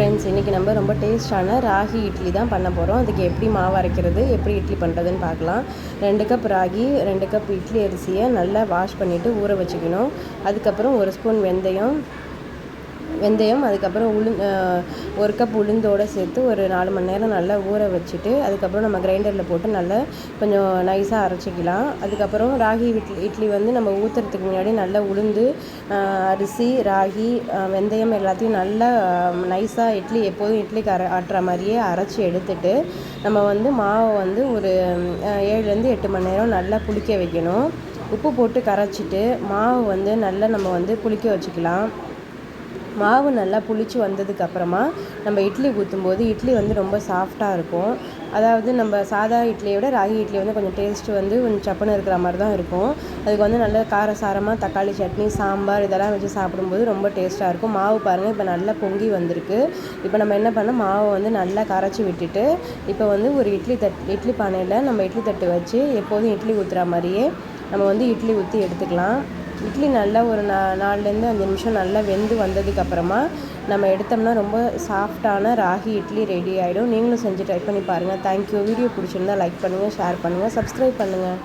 Friends இன்றைக்கி நம்ம ரொம்ப டேஸ்டான ராகி இட்லி தான் பண்ண போகிறோம் அதுக்கு எப்படி மாவு அரைக்கிறது எப்படி இட்லி பண்ணுறதுன்னு பார்க்கலாம். ரெண்டு கப் ராகி ரெண்டு கப் இட்லி அரிசியை நல்லா வாஷ் பண்ணிவிட்டு ஊற வச்சுக்கணும். அதுக்கப்புறம் ஒரு ஸ்பூன் வெந்தயம் வெந்தயம் அதுக்கப்புறம் உளு ஒரு கப் உளுந்தோடு சேர்த்து ஒரு நாலு மணி நேரம் நல்லா ஊற வச்சுட்டு அதுக்கப்புறம் நம்ம கிரைண்டரில் போட்டு நல்லா கொஞ்சம் நைஸாக அரைச்சிக்கலாம். அதுக்கப்புறம் ராகி இட்லி இட்லி வந்து நம்ம ஊற்றுறதுக்கு முன்னாடி நல்லா உளுந்து அரிசி ராகி வெந்தயம் எல்லாத்தையும் நல்லா நைஸாக இட்லி எப்போதும் இட்லிக்கு அரை ஆட்டுற மாதிரியே அரைச்சி எடுத்துட்டு நம்ம வந்து மாவை வந்து ஒரு ஏழுலேருந்து எட்டு மணி நேரம் நல்லா புளிக்க வைக்கணும். உப்பு போட்டு கரைச்சிட்டு மாவு வந்து நல்லா நம்ம வந்து புளிக்க வச்சுக்கலாம். மாவு நல்லா புளிச்சு வந்ததுக்கப்புறமா நம்ம இட்லி ஊற்றும்போது இட்லி வந்து ரொம்ப சாஃப்டாக இருக்கும். அதாவது நம்ம சாதா இட்லியை விட ராகி இட்லி வந்து கொஞ்சம் டேஸ்ட்டு வந்து கொஞ்சம் சப்புன்னு இருக்கிற மாதிரி தான் இருக்கும். அதுக்கு வந்து நல்ல காரசாரமாக தக்காளி சட்னி சாம்பார் இதெல்லாம் வச்சு சாப்பிடும்போது ரொம்ப டேஸ்ட்டாக இருக்கும். மாவு பாருங்கள் இப்போ நல்லா பொங்கி வந்திருக்கு. இப்போ நம்ம என்ன பண்ணோம் மாவை வந்து நல்லா கரைச்சி விட்டுட்டு இப்போ வந்து ஒரு இட்லி தட் இட்லி பானையில் நம்ம இட்லி தட்டு வச்சு எப்போதும் இட்லி ஊற்றுற மாதிரியே நம்ம வந்து இட்லி ஊற்றி எடுத்துக்கலாம். இட்லி நல்லா ஒரு நா நாலுலேருந்து அஞ்சு நிமிஷம் நல்லா வெந்து வந்ததுக்கப்புறமா நம்ம எடுத்தோம்னா ரொம்ப சாஃப்டான ராகி இட்லி ரெடி ஆகிடும் நீங்களும் செஞ்சு ட்ரை பண்ணி பாருங்கள் தேங்க்யூ வீடியோ பிடிச்சிருந்தா லைக் பண்ணுங்கள் ஷேர் பண்ணுங்கள் சப்ஸ்கிரைப் பண்ணுங்கள்